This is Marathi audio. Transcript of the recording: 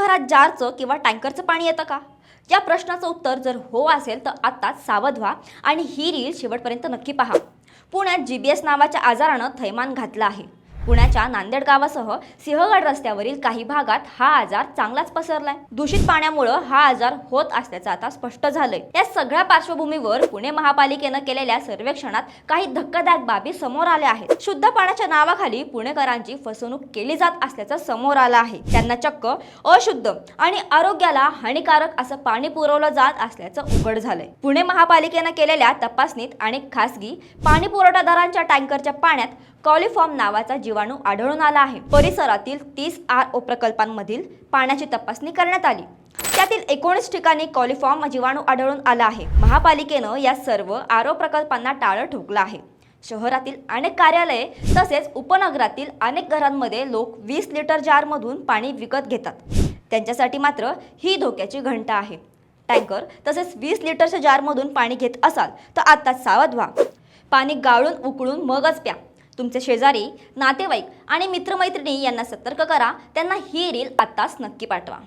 घरात जारचं किंवा टँकरचं पाणी येतं का? या प्रश्नाचं उत्तर जर हो असेल तर आत्ताच सावध व्हा आणि ही रील शेवटपर्यंत नक्की पहा. पुण्यात जी बी एस नावाच्या आजारानं थैमान घातलं आहे. पुण्याच्या नांदेड गावासह सिंहगड रस्त्यावरील काही भागात हा आजार चांगलाच पसरलाय. दूषित पाण्यामुळं हा आजार होत असल्याचं आता स्पष्ट झालंय. या सगळ्या पार्श्वभूमीवर पुणे महापालिकेनं केलेल्या सर्वेक्षणात काही धक्कादायक बाबी समोर आल्या आहेत. शुद्ध पाण्याच्या नावाखाली पुणेकरांची फसवणूक केली जात असल्याचं समोर आलं आहे. त्यांना चक्क अशुद्ध आणि आरोग्याला हानिकारक असं पाणी पुरवलं जात असल्याचं उघड झालंय. पुणे महापालिकेनं केलेल्या तपासणीत अनेक खासगी पाणी पुरवठादारांच्या टँकरच्या पाण्यात कॉलिफॉर्म नावाचा जीवाणू आढळून आला आहे. परिसरातील तीस आर ओ प्रकल्पांमधील पाण्याची तपासणी करण्यात आली. त्यातील एकोणीस ठिकाणी कॉलिफॉर्म जीवाणू आढळून आला आहे. महापालिकेनं या सर्व आर ओ प्रकल्पांना टाळं ठोकलं आहे. शहरातील अनेक कार्यालये तसेच उपनगरातील अनेक घरांमध्ये लोक वीस लिटर जारमधून पाणी विकत घेतात. त्यांच्यासाठी मात्र ही धोक्याची घंटा आहे. टँकर तसेच वीस लिटरच्या जारमधून पाणी घेत असाल तर आत्ताच सावध व्हा. पाणी गाळून उकळून मगच प्या. तुमचे शेजारी नातेवाईक आणि मित्रमैत्रिणी यांना सतर्क करा. त्यांना ही रील आत्ताच नक्की पाठवा.